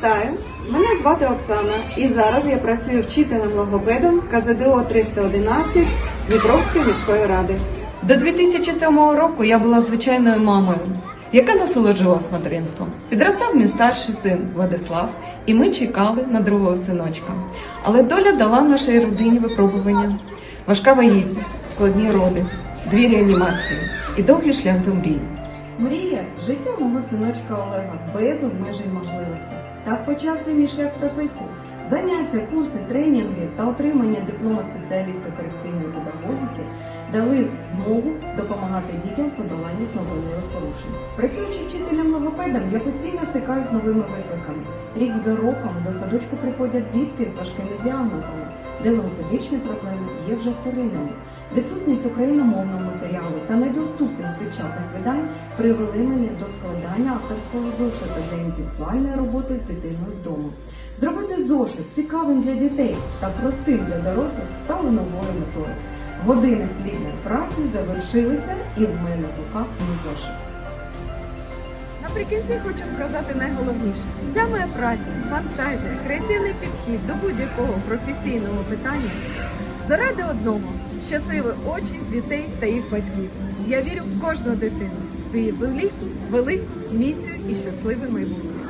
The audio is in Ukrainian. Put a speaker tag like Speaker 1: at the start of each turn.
Speaker 1: Вітаю! Мене звати Оксана і зараз я працюю вчителем логопедом КЗДО 311 Дніпровської міської ради. До 2007 року я була звичайною мамою, яка насолоджувалась материнством. Підростав мій старший син Владислав, і ми чекали на другого синочка. Але доля дала нашій родині випробування. Важка вагітність, складні роди, дві реанімації і довгий шлях до мрії. Мрія життя мого синочка Олега без обмежень можливостей. Так почався мій шлях професії. Заняття, курси, тренінги та отримання диплома спеціаліста корекційної педагогіки дали змогу допомагати дітям в подоланні нових порушень. Працюючи вчителем логопедом, я постійно стикаюся з новими викликами. Рік за роком до садочку приходять дітки з важкими діагнозами, де логопедичні проблеми є вже вторинними. Відсутність україномовного матеріалу та недоступність печатних видань привели мене до складання авторського зошита для індивідуальної роботи з дитиною вдома. Зробити зошит цікавим для дітей та простим для дорослих стало новою метою. Години плідної праці завершилися, і в мене в руках мій зошит. Наприкінці хочу сказати найголовніше: вся моя праця, фантазія, креативний підхід до будь-якого професійного питання заради одного щасливі очі дітей та їх батьків. Я вірю в кожну дитину, в велику, велику місію і щасливе майбутнє.